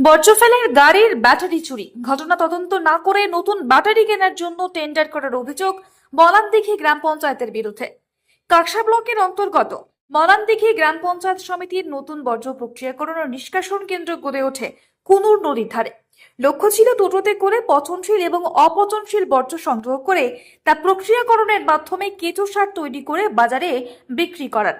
বর্জ্য ফেলের গাড়ির ব্যাটারি চুরি। ঘটনা তদন্ত না করে নতুন ব্যাটারি কেনার জন্য টেন্ডার করার অভিযোগ মলানদিঘি গ্রাম পঞ্চায়েতের বিরুদ্ধে। কাকসা ব্লকের অন্তর্গত মলানদিঘি গ্রাম পঞ্চায়েত সমিতির নতুন বর্জ্য প্রক্রিয়াকরণ ও নিষ্কাশন কেন্দ্র গড়ে ওঠে কুনুর নদীর ধারে। লক্ষ্য ছিল টোটোতে করে পচনশীল এবং অপচনশীল বর্জ্য সংগ্রহ করে তা প্রক্রিয়াকরণের মাধ্যমে কেঁচো সার তৈরি করে বাজারে বিক্রি করার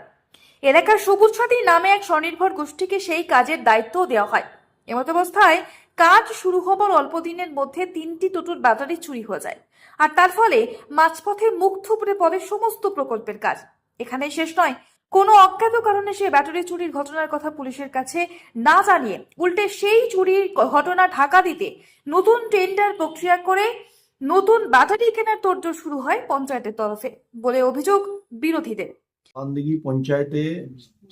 এলাকার সবুজ সাথী নামে এক স্বনির্ভর গোষ্ঠীকে সেই কাজের দায়িত্ব দেওয়া হয়। এমত অবস্থায় কাজ শুরু হবার অল্প দিনের মধ্যে তিনটি টোটোর ব্যাটারি চুরি হয়ে যায়। আর তার ফলে মাঝপথে মুখ থুপড়ে পড়ে সমস্ত প্রকল্পের কাজ। এখানে শেষ নয়, কোনো অজ্ঞাত কারণে সে ব্যাটারি চুরির ঘটনার কথা পুলিশের কাছে না জানিয়ে উল্টে সেই চুরির ঘটনা ঢাকা দিতে নতুন টেন্ডার প্রক্রিয়া করে নতুন ব্যাটারি কেনার তোড়জোড় শুরু হয় পঞ্চায়েতের তরফে বলে অভিযোগ বিরোধীদের। পঞ্চায়েতে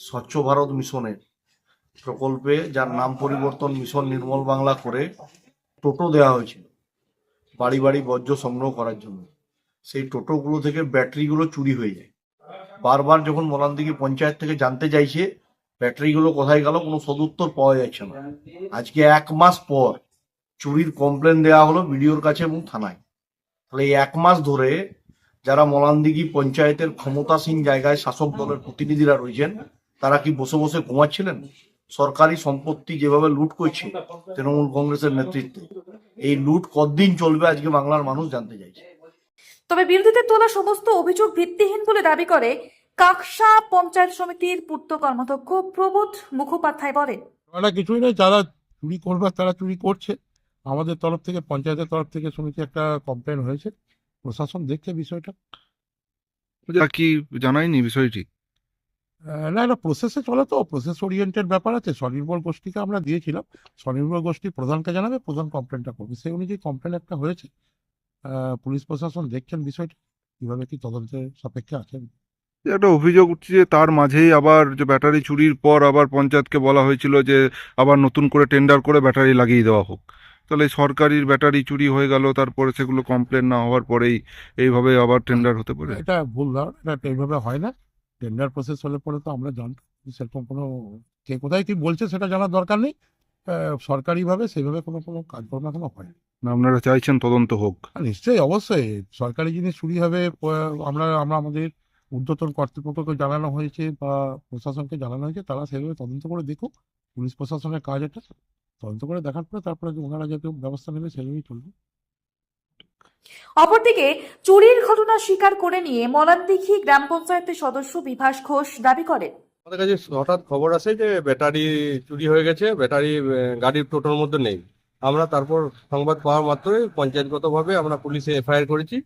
স্বচ্ছ ভারত মিশনের প্রকল্পে যার নাম পরিবর্তন মিশন নির্মল বাংলা করে টোটো দেওয়া হয়েছিল, বাড়ি বাড়ি বর্জ্য সংগ্রহ করার জন্য। সেই টোটোগুলো থেকে ব্যাটারিগুলো চুরি হয়ে যায়। বারবার যখন মোলানদিঘি পঞ্চায়েত থেকে জানতে চাইছে, ব্যাটারিগুলো কোথায় গেল, কোনো সদুত্তর পাওয়া যাচ্ছে না। আজকে এক মাস পর চুরির কমপ্লেন দেওয়া হলো বিডিওর কাছে এবং থানায়। তাহলে এই এক মাস ধরে যারা মলানদিঘি পঞ্চায়েতের ক্ষমতাসীন জায়গায় শাসক দলের প্রতিনিধিরা রয়েছেন, তারা কি বসে বসে ঘুমাচ্ছিলেন? সরকারি সম্পত্তি যেভাবে লুট করছে তৃণমূল কংগ্রেসের নেতৃত্বে এই লুট কতদিন চলবে আজকে বাংলার মানুষ জানতে চাইছে। তবে বিরোধীদের তোলা সমস্ত অভিযোগ ভিত্তিহীন বলে দাবি করে কাকসা পঞ্চায়েত সমিতির পূর্ত কর্মাধ্যক্ষ প্রবোধ মুখোপাধ্যায় বলেন। ওরা কিছুই নয় যারা চুরি করবার তারা চুরি করছে। আমাদের তরফ থেকে পঞ্চায়েতের তরফ থেকে শুনেছি একটা কমপ্লেন হয়েছে। প্রশাসন দেখছে বিষয়টা। কি জানায়নি বিষয়টি? না না প্রসেসে চলে তো প্রসেস ওরিয়েন্টেড ব্যাপার আছে। স্বনির্ভর গোষ্ঠীকে আমরা দিয়েছিলাম। স্বনির্ভর গোষ্ঠী প্রধানকে জানাবে প্রধান কমপ্লেনটা করবে। সেই অনুযায়ী কমপ্লেন একটা হয়েছে। পুলিশ প্রশাসন দেখছেন বিষয়টা কীভাবে কি তদন্তের সাপেক্ষে আছেন? একটা অভিযোগ উঠছে যে তার মাঝেই আবার যে ব্যাটারি চুরির পর আবার পঞ্চায়েতকে বলা হয়েছিল যে আবার নতুন করে টেন্ডার করে ব্যাটারি লাগিয়ে দেওয়া হোক। তাহলে সরকারির ব্যাটারি চুরি হয়ে গেল তারপরে সেগুলো কমপ্লেন না হওয়ার পরেই এইভাবে আবার টেন্ডার হতে পারে। এটা ভুল ধারণা এটা এইভাবে হয় না। টেন্ডার প্রসেস হলে পরে তো আমরা জানতাম সেরকম কোনো কে কোথায় কি বলছে সেটা জানার দরকার নেই। সরকারিভাবে সেইভাবে কোনো কোনো কাজকর্ম এখনও হয় না। আপনারা চাইছেন তদন্ত হোক। নিশ্চয়ই অবশ্যই। সরকারি জিনিস চুরি হবে আমরা আমরা আমাদের ঊর্ধ্বতন কর্তৃপক্ষকে জানানো হয়েছে বা প্রশাসনকে জানানো হয়েছে তারা সেভাবে তদন্ত করে দেখুক। পুলিশ প্রশাসনের কাজ এটা তদন্ত করে দেখার পরে তারপরে ওনারা যাতে ব্যবস্থা নেবে সেভাবেই চলবে। অপরদিকে চুরির ঘটনা স্বীকার করে নিয়ে মলানদিঘি গ্রাম পঞ্চায়েতের সদস্য বিভাস ঘোষ দাবি করেন। আমাদের কাছে হঠাৎ খবর আসে যে ব্যাটারি চুরি হয়ে গেছে ব্যাটারি গাড়ির টোটোর মধ্যে নেই। আমরা তারপর সংবাদ পাওয়ার মাত্রই পঞ্চায়েতগতভাবে আমরা পুলিশে এফআইআর করেছি।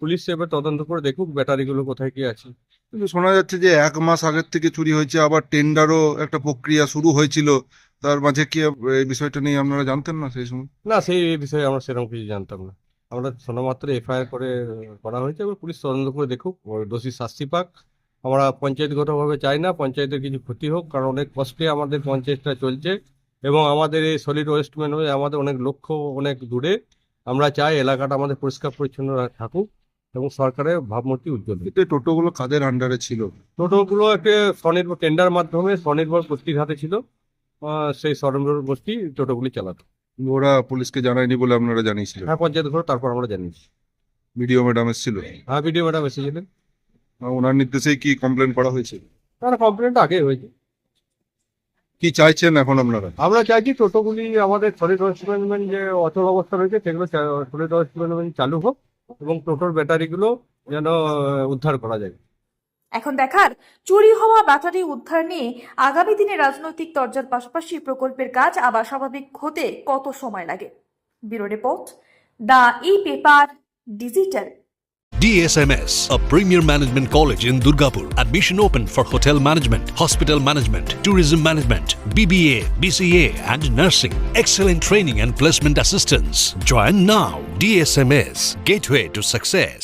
পুলিশ এবার তদন্ত করে দেখুক ব্যাটারিগুলো কোথায় কি আছে। কিন্তু শোনা যাচ্ছে যে এক মাস আগের থেকে চুরি হয়েছে আবার টেন্ডারও একটা প্রক্রিয়া শুরু হয়েছিল। তার মাঝে কি এই বিষয়টা নিয়ে আপনারা জানতেন না সেই সময়? না সেই বিষয়ে আমরা সেরকম কিছু জানতাম না। আমরা শোনা মাত্র এফআইআর করে করা হয়েছে এবার পুলিশ তদন্ত করে দেখুক। দোষী শাস্তি পাক। আমরা পঞ্চায়েতগতভাবে চাই না পঞ্চায়েতের কিছু ক্ষতি হোক কারণ অনেক কষ্টে আমাদের পঞ্চায়েতটা চলছে এবং আমাদের এই সলিড ওয়েস্ট ম্যানেজমেন্ট আমাদের অনেক লক্ষ্য অনেক দূরে। আমরা চাই এলাকাটা আমাদের পরিষ্কার পরিচ্ছন্ন থাকুক এবং সরকারের ভাবমূর্তি উজ্জ্বল। এতে টোটোগুলো কাদের আন্ডারে ছিল? টোটোগুলো একটা স্বনির্ভর টেন্ডার মাধ্যমে স্বনির্ভর গোষ্ঠীর হাতে ছিল। সেই স্বনির্ভর গোষ্ঠী টোটোগুলি চালাতো। ওরা পুলিশকে জানায়নি বলে আপনারা জানিয়েছিলেন? হ্যাঁ পঞ্চায়েত ঘর তারপর আমরা জানিয়েছি। ভিডিও ম্যাডাম এসেছিল? হ্যাঁ ভিডিও ম্যাডাম এসেছিলেন ওনার নির্দেশেই কি কমপ্লেন করা হয়েছে? তার কমপ্লেনটা আগে হয়েছে। কি চাইছেন এখন আপনারা? আমরা চাইছি টোটোগুলি আমাদের সলিড ওয়েস্ট ম্যানেজমেন্ট যে অচল অবস্থা রয়েছে সেগুলো সলিড ওয়েস্ট ম্যানেজমেন্ট চালু হোক এবং টোটোর ব্যাটারিগুলো যেন উদ্ধার করা যায়। এখন দেখার চুরি হওয়া ব্যাটারি উদ্ধার নিয়ে আগামী দিনে রাজনৈতিক তরজার পাশাপাশি প্রকল্পের কাজ আবার স্বাভাবিক হতে কত সময় লাগে bureau report the e paper digital DSMS, a premier management college in Durgapur. Admission open for hotel management, hospital management, tourism management, BBA, BCA, and nursing. Excellent training and placement assistance. Join now. DSMS, gateway to success.